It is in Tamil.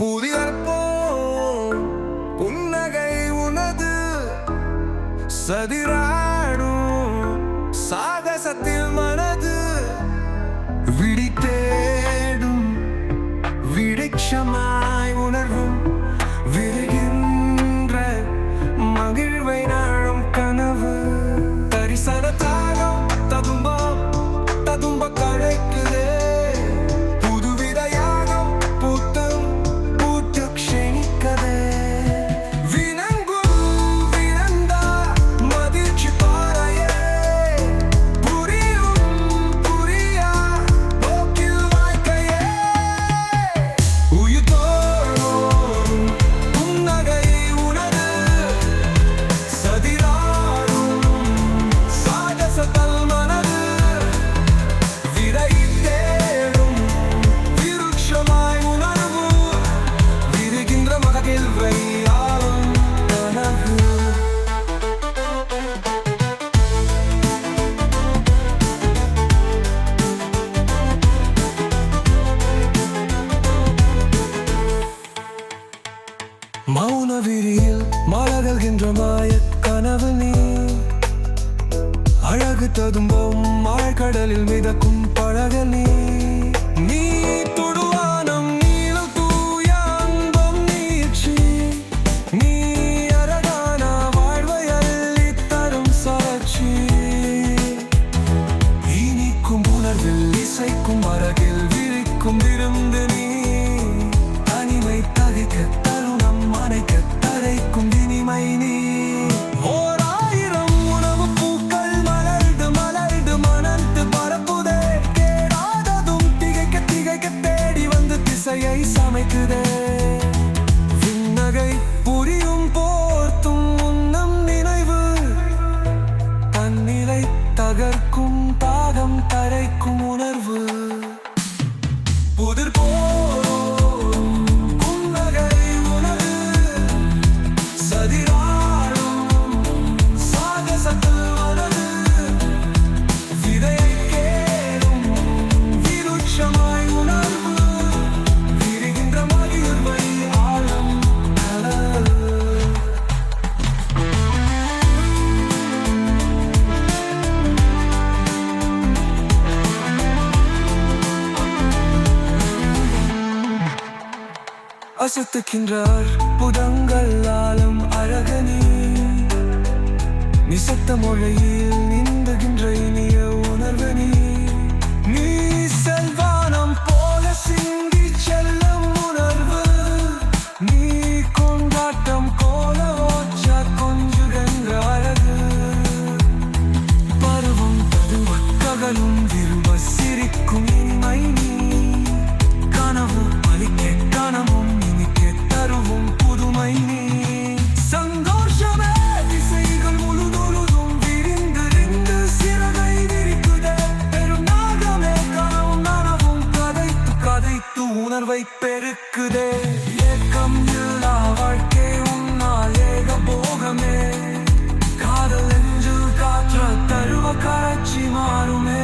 புதியற்போம் புன்னகை உனது சதிரா மௌன விரியில் மலகல்கின்ற மாய கனவு நீ. அழகு ததும்பும் மழைக்கடலில் மிதக்கும் பழக நீ. தகர்க்கும் தாகம் தரைக்கும் உணர்வு. புதிர் போ அசத்துகின்றார் புதங்கள் ஆலம் அழகனே. நிசத்த மொழியில் நிந்துகின்ற இனிய உணர்வனே. நீ செல்வானம் போல சிந்தி செல்லும் உணர்வு. நீ கொண்டாட்டம் கோல ஓச்சா கொஞ்சுகின்ற அழகு. பருவம் பதுவ ககலும் I don't know.